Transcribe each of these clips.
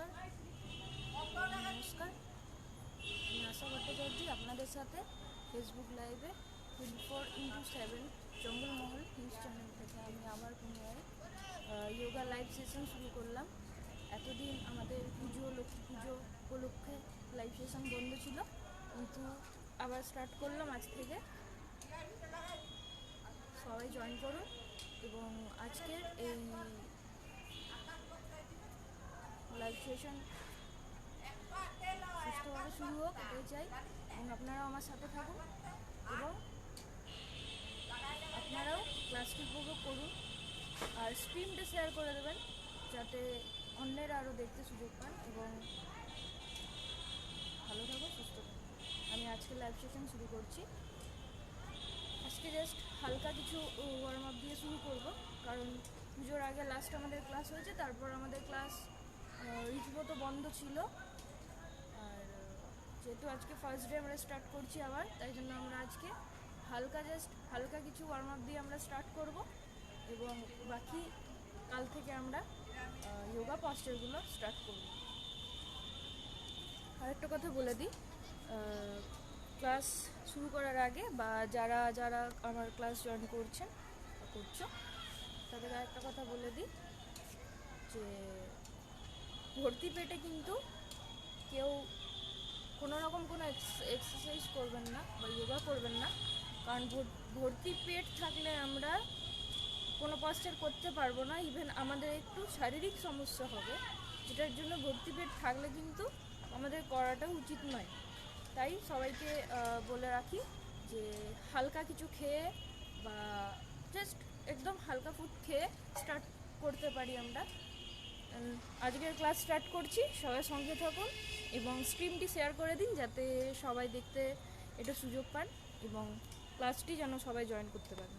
নমস্কার। নমস্কার। আমি আশা ভট্টাচার্য, আপনাদের সাথে ফেসবুক লাইভে twenty four into seven Jangalmahal news channel থেকে আমি আবার পুনরায় যোগা লাইভ সেশন শুরু করলাম। এতদিন আমাদের পুজো, লক্ষ্মী পুজো উপলক্ষে লাইভ সেশন বন্ধ ছিল। কিন্তু আবার স্টার্ট করলাম আজ থেকে। সবাই জয়েন করুন এবং আজকের এই লাইভ সেশন সুস্থভাবে শুরু হোক, এটাই চাই। এবং আপনারাও আমার সাথে থাকুন। এবং আপনারাও ক্লাসটি উপভোগ করুন। আর স্ক্রিনটা শেয়ার করে দেবেন, যাতে অন্যেরা আরও দেখতে সুযোগ পান। এবং ভালো থাকো সুস্থ আমি আজকে লাইভ সেশন শুরু করছি। আজকে জাস্ট হালকা কিছু ওয়ার্ম আপ দিয়ে শুরু করব। কারণ পুজোর আগে লাস্ট আমাদের ক্লাস হয়েছে, তারপর আমাদের ক্লাস রীতিমতো বন্ধ ছিল। আর, যেহেতু আজকে ফার্স্ট ডে আমরা স্টার্ট করছি আবার, তাই জন্য আমরা আজকে হালকা জাস্ট হালকা কিছু ওয়ার্ম আপ দিয়ে আমরা স্টার্ট করব। এবং বাকি কাল থেকে আমরা যোগা পস্টারগুলো স্টার্ট করব। আরেকটা কথা বলে দিই ক্লাস শুরু করার আগে বা যারা যারা আমার ক্লাস জয়েন করছেন করছ, তাদের আরেকটা কথা বলে দিই যে ভর্তি পেটে কিন্তু কেউ কোনো রকম কোনো এক্সারসাইজ করবেন না বা যোগা করবেন না। কারণ ভর্তি পেট থাকলে আমরা কোনো পশ্চার করতে পারব না। ইভেন আমাদের একটু শারীরিক সমস্যা হবে, যেটার জন্য ভর্তি পেট থাকলে কিন্তু আমাদের করাটা উচিত নয়। তাই সবাইকে বলে রাখি যে হালকা কিছু খেয়ে বা জাস্ট একদম হালকা ফুড খেয়ে স্টার্ট করতে পারি আমরা। আজকের ক্লাস স্টার্ট করছি। সবাই সঙ্গে থাকুন এবং স্ট্রিমটি শেয়ার করে দিন যাতে সবাই দেখতে এটা সুযোগ পান এবং ক্লাসটি যেন সবাই জয়েন করতে পারেন।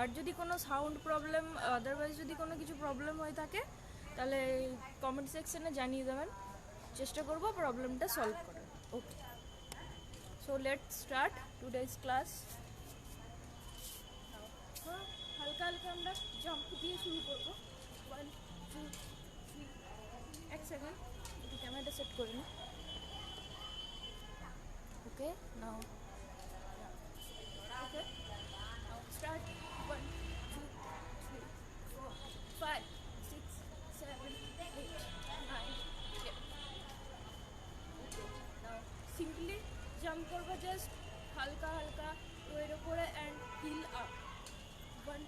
আর যদি কোনো সাউন্ড প্রবলেম আদারওয়াইজ যদি কোনো কিছু প্রবলেম হয়ে থাকে, তাহলে কমেন্ট সেকশনে জানিয়ে দেবেন। চেষ্টা করব প্রবলেমটা সলভ করার। Okay so let start today's class হালকা হালকা আমরা জাম্প দিয়ে শুরু করব। টু এক সেকেন্ড একটু ক্যামেরাটা সেট করে নিই okay now okay start one two three four five six seven eight nine ten now simply jump করব জাস্ট হালকা হালকা ওয়ের ওপরে and heel up one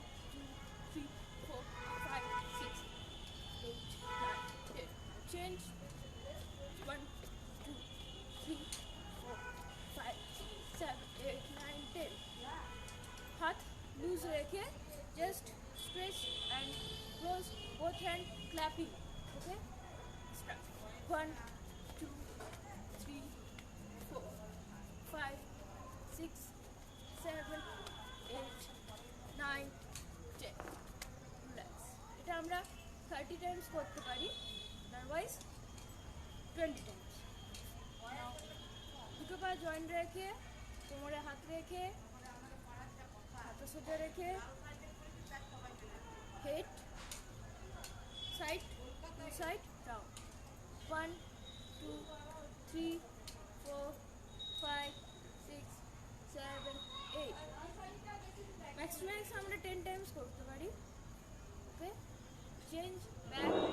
thirty times করতে পারি আদারওয়াইজ টোয়েন্টি টাইমস দুটো পা জয়েন্ট রেখে, কোমরে হাত রেখে, হাতে সোজা রেখে head side to side down one two three four five six seven eight max আমরা টেন টাইমস করতে পারি okay change back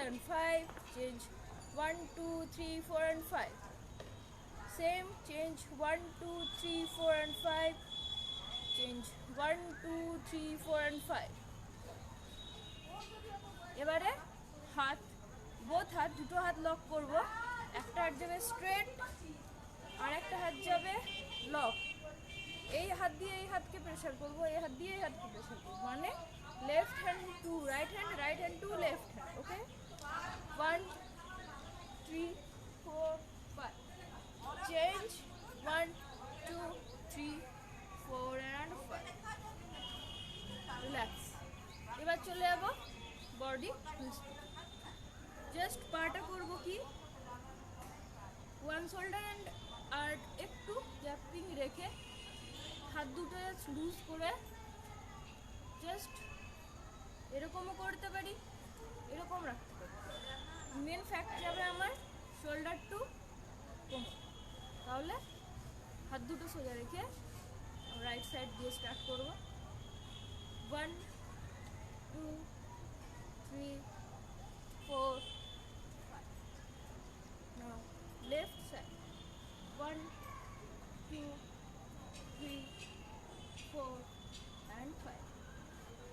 and five. Change. One, two, three, four, and five. Same. Change. One, two, three, four, and five. Change. One, two, three, four, and five. এবারে হাত both হাত দুটো হাত lock করব একটা হাত যাবে স্ট্রেট আর একটা হাত যাবে লক এই হাত দিয়ে এই হাতকে প্রেশার করব এই হাত দিয়ে এই হাতকে প্রেশার করব মানে left hand to right hand right hand to left hand okay one three four five change one two three four and five relax এবার চলে যাব বডি জাস্ট পাটা করব কি? ওয়ান শোল্ডার অ্যান্ড আর একটু গ্যাপিং রেখে হাত দুটো লুজ করে জাস্ট এরকমও করতে পারি, এরকম পারি মেন ফ্যাক্ট যাবে আমার শোল্ডার টু কোমর তাহলে হাত দুটো সোজা রেখে রাইট সাইড দিয়ে স্টার্ট করব। One two three four Now, left side. One, two, three, four, and five.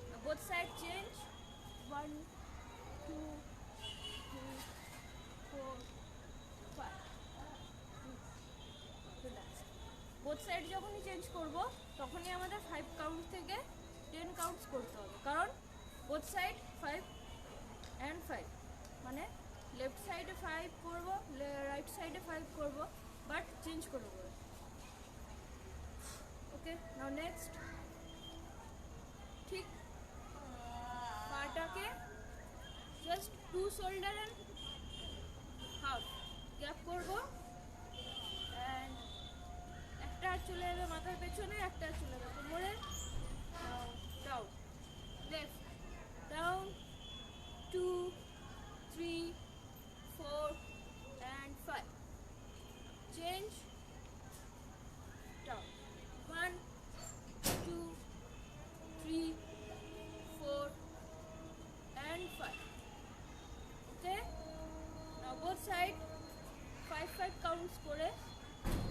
Now, both side change. One, two, three, four, five. Relax. Both side যখনই চেঞ্জ করব, তখনই আমাদের ফাইভ কাউন্ট থেকে ten counts করতে হবে। কারণ both side five and five মানে left সাইডে ফাইভ করব রাইট সাইডে ফাইভ করব বাট চেঞ্জ করব। ওকে নাও নেক্সট ঠিক পাটাকে just to shoulder and half gap করব। একটা আর চলে যাবে মাথার পেছনে, একটা আর চলে যাবে কোমরে down left down to three, four, and five. Change. Down. One, two, three, four, and five. Okay. Now both side five five counts করে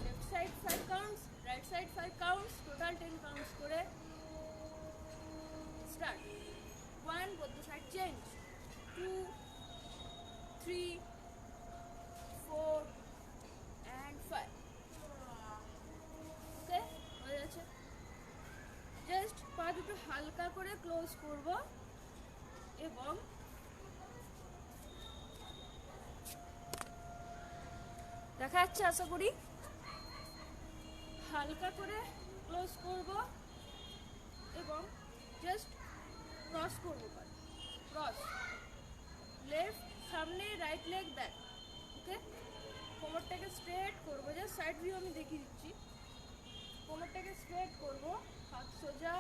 left side five counts, right side five counts, total ten counts করে start. One, both the side change. Two, three, four, and five. Okay হয়ে যাচ্ছে just পা দুটো হালকা করে close করব এবং দেখা যাচ্ছে আশা করি হালকা করে ক্লোজ করব এবং জাস্ট ক্রস করব ক্রস লেফট সামনে রাইট লেগ ব্যাক ওকে কোমরটাকে স্ট্রেট করব। জাস্ট সাইড ভিউ আমি দেখিয়ে দিচ্ছি। কোমরটাকে স্ট্রেট করব। হাত সোজা।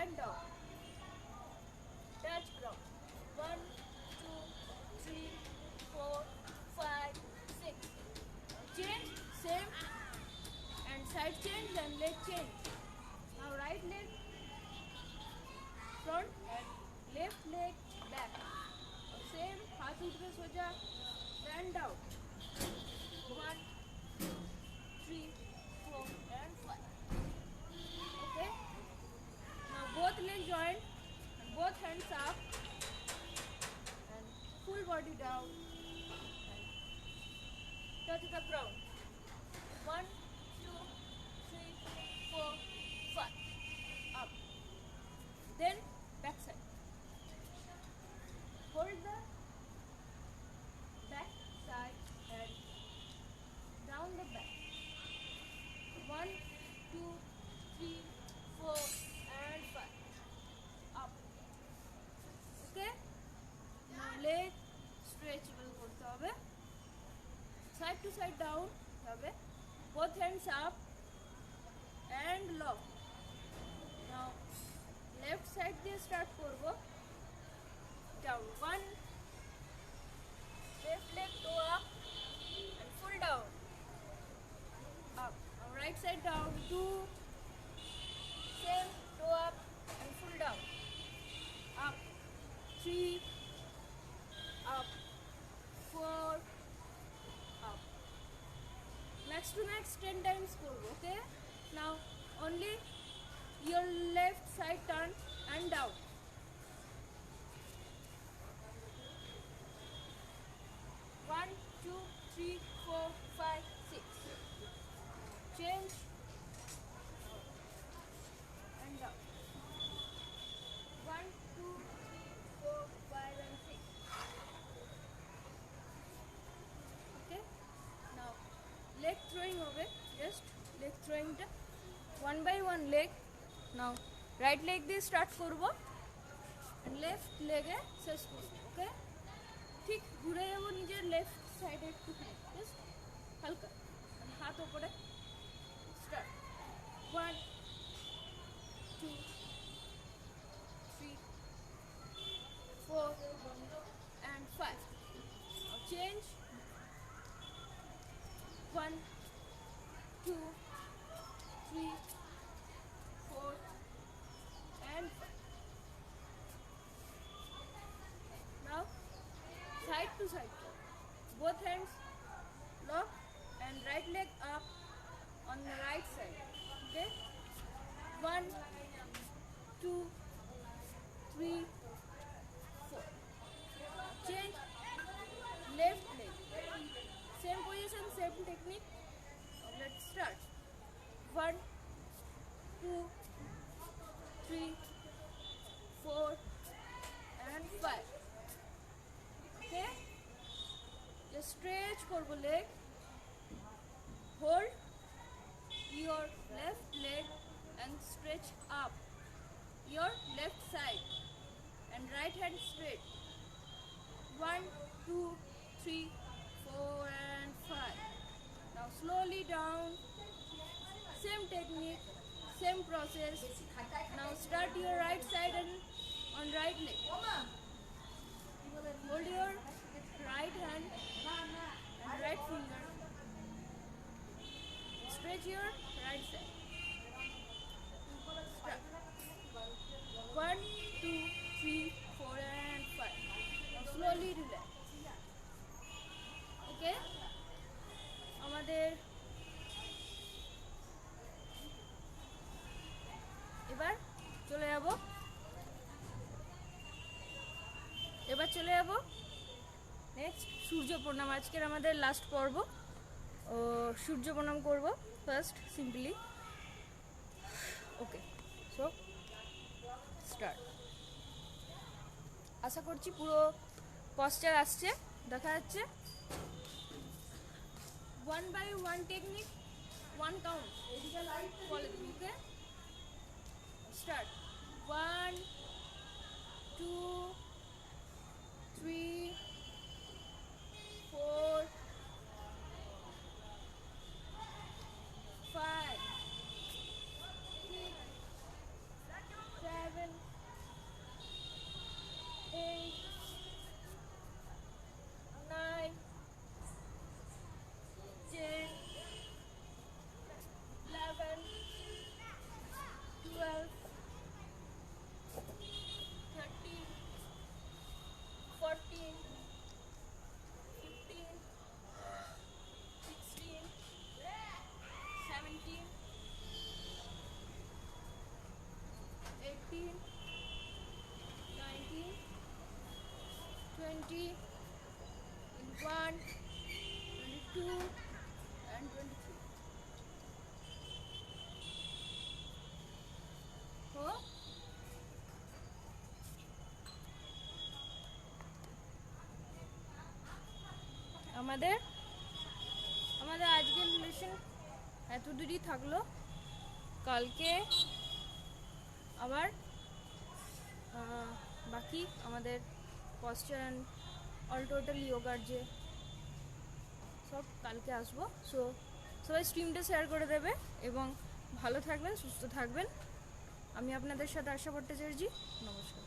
and down. Touch ground. One, two, three, four, five, six. Change, same, and side change and leg change. Now right leg front and left leg back. Same, हाथ उठवे Soja. And out. One, two, three. thumbs up. max to max 10 times করবো okay now only your left side turn and down Leg throwing টা one by one leg. Now, right leg দিয়ে start করব and left leg এ শেষ করব ওকে ঠিক ঘুরে যাব নিজের লেফট সাইডে একটুখানি জাস্ট হালকা and হাত ওপরে start one two three four and five change one position same technique let's start one two three four and five okay just stretch করবো leg hold your left leg and stretch up your left side and right hand straight one two three same technique same process now start your right side and on right leg hold your right hand and right finger. Stretch your right side. Start. One, two, three, four, and five. Slowly relax. Okay? আমাদের এবার চলে যাব এবার চলে যাব। Next সূর্য প্রণাম আজকের আমাদের লাস্ট পর্ব। ও সূর্য প্রণাম করব first simply okay so start আশা করছি পুরো পশ্চার আসছে, দেখা যাচ্ছে। One by one technique one count দিন ওকে আমাদের আমাদের আজকের রিলেশন এত দূরই থাকল। কালকে আবার বাকি আমাদের পশ্চার অ্যান্ড অল টোটাল ইয়োগার যে সব কালকে আসব। সো সবাই স্ট্রিমটা শেয়ার করে দেবে এবং ভালো থাকবেন, সুস্থ থাকবেন। আমি আপনাদের সাথে আশা করতে চাইছি। নমস্কার।